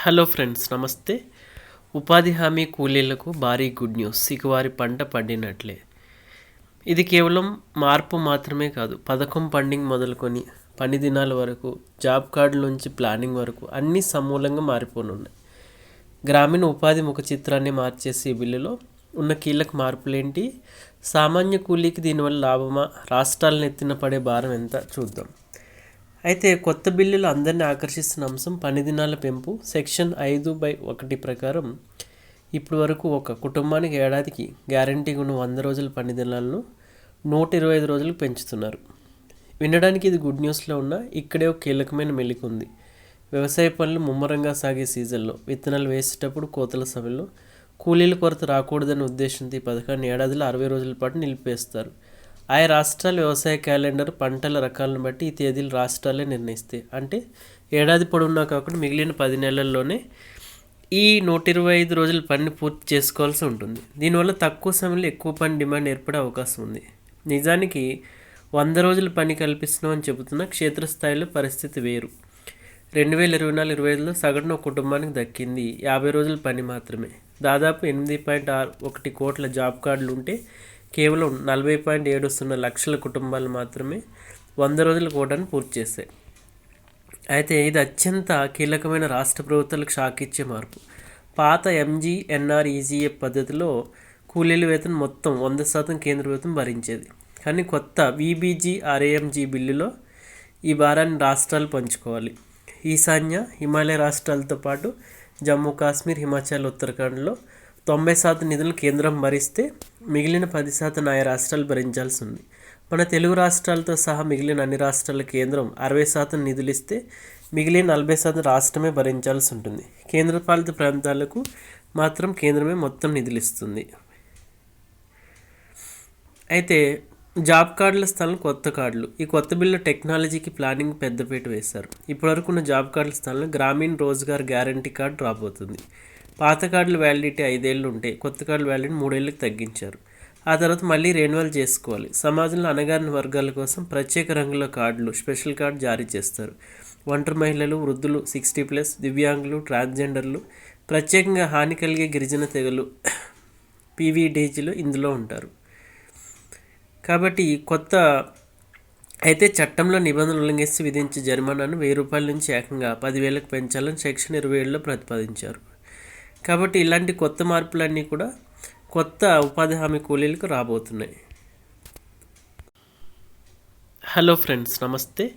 Hello friends నమస్తే. ఉపాధి హామీ కూలీలకు భారీ గుడ్ న్యూస్. ఇక వారి పంట పండినట్లే. ఇది కేవలం మార్పు మాత్రమే కాదు పథకం పండింగ్ మొదలుకొని పని దినాల వరకు జాబ్ కార్డు నుంచి ప్లానింగ్ వరకు అన్నీ సమూలంగా మారిపోనున్నాయి. గ్రామీణ ఉపాధి ముఖ చిత్రాన్ని మార్చేసి బిల్లులో ఉన్న కీలక మార్పులేంటి? సామాన్య కూలీకి దీనివల్ల లాభమా? రాష్ట్రాలను ఎత్తిన పడే భారం ఎంత? చూద్దాం. అయితే కొత్త బిల్లులు అందరినీ ఆకర్షిస్తున్న అంశం పని దినాల పెంపు. సెక్షన్ ఐదు బై ఒకటి ప్రకారం ఇప్పటి వరకు ఒక కుటుంబానికి ఏడాదికి గ్యారంటీగా ఉన్న వంద రోజుల పని దినాలను నూట ఇరవై ఐదు రోజులకు పెంచుతున్నారు. వినడానికి ఇది గుడ్ న్యూస్లో ఉన్న ఇక్కడే ఒక కీలకమైన మెలిక ఉంది. వ్యవసాయ పనులు ముమ్మరంగా సాగే సీజన్లో విత్తనాలు వేసేటప్పుడు కోతల సమయంలో కూలీల కొరత రాకూడదనే ఉద్దేశంతో ఈ పథకాన్ని ఏడాదిలో అరవై రోజుల పాటు నిలిపేస్తారు ఆయా రాష్ట్రాల వ్యవసాయ క్యాలెండర్ పంటల రకాలను బట్టి ఈ తేదీలు రాష్ట్రాలే నిర్ణయిస్తాయి. అంటే ఏడాది పొడవునా కాకుండా మిగిలిన పది నెలల్లోనే ఈ నూట ఇరవై ఐదు రోజుల పని పూర్తి చేసుకోవాల్సి ఉంటుంది. దీనివల్ల తక్కువ సమయంలో ఎక్కువ పని డిమాండ్ ఏర్పడే అవకాశం ఉంది. నిజానికి వంద రోజుల పని కల్పిస్తున్నామని చెబుతున్న క్షేత్రస్థాయిలో పరిస్థితి వేరు. రెండు వేల ఇరవై నాలుగు ఇరవై ఐదులో సగటున ఒక కుటుంబానికి దక్కింది. యాభై రోజుల పని మాత్రమే. దాదాపు ఎనిమిది పాయింట్ ఆరు ఒకటి కోట్ల జాబ్ కార్డులు ఉంటే కేవలం నలభై పాయింట్ ఏడు సున్నా లక్షల కుటుంబాలు మాత్రమే వంద రోజుల కోటాను పూర్తి చేశాయి. అయితే ఇది అత్యంత కీలకమైన రాష్ట్ర ప్రభుత్వాలకు షాక్ ఇచ్చే మార్పు. పాత ఎంజీ పద్ధతిలో కూలీల వేతనం మొత్తం వంద శాతం కేంద్ర ప్రభుత్వం భరించేది. కానీ కొత్త విబీజీ ఆర్ఏఎంజీ బిల్లులో ఈ భారాన్ని రాష్ట్రాలు పంచుకోవాలి. ఈశాన్య హిమాలయ రాష్ట్రాలతో పాటు జమ్మూ కాశ్మీర్ హిమాచల్ ఉత్తరాఖండ్లో తొంభై శాతం నిధులు కేంద్రం భరిస్తే మిగిలిన పది శాతం ఆయా రాష్ట్రాలు భరించాల్సి ఉంది మన తెలుగు రాష్ట్రాలతో సహా మిగిలిన అన్ని రాష్ట్రాల కేంద్రం అరవై శాతం నిధులు ఇస్తే మిగిలిన నలభై శాతం రాష్ట్రమే భరించాల్సి ఉంటుంది కేంద్రపాలిత ప్రాంతాలకు మాత్రం కేంద్రమే మొత్తం నిధులు ఇస్తుంది అయితే జాబ్ కార్డుల స్థలం కొత్త కార్డులు. ఈ కొత్త బిల్లు టెక్నాలజీకి ప్లానింగ్ పెద్దపీట వేశారు. ఇప్పటివరకు ఉన్న జాబ్ కార్డుల స్థలంలో గ్రామీణ రోజ్గార్ గ్యారంటీ కార్డు రాబోతుంది పాత కార్డుల వ్యాలిడిటీ ఐదేళ్ళు ఉంటే కొత్త కార్డుల వ్యాలిడిటీ మూడేళ్ళకి తగ్గించారు. ఆ తర్వాత మళ్ళీ రెన్యువల్ చేసుకోవాలి. సమాజంలో అనగారిన వర్గాల కోసం ప్రత్యేక రంగుల కార్డులు స్పెషల్ కార్డు జారీ చేస్తారు. ఒంటరి మహిళలు వృద్ధులు సిక్స్టీ ప్లస్ దివ్యాంగులు ట్రాన్స్జెండర్లు ప్రత్యేకంగా హాని కలిగే గిరిజన తెగలు పీవీడీజీలు ఇందులో ఉంటారు. కాబట్టి కొత్త అయితే చట్టంలో నిబంధనలు ఉల్లంఘిస్తే విధించే జరిమానాను వెయ్యి రూపాయల నుంచి ఏకంగా పదివేలకు పెంచాలని సెక్షన్ ఇరవై ఏడులో ప్రతిపాదించారు. కాబట్టి ఇలాంటి కొత్త మార్పులన్నీ కూడా కొత్త ఉపాధి హామీ కూలీలకు రాబోతున్నాయి. హలో ఫ్రెండ్స్ నమస్తే.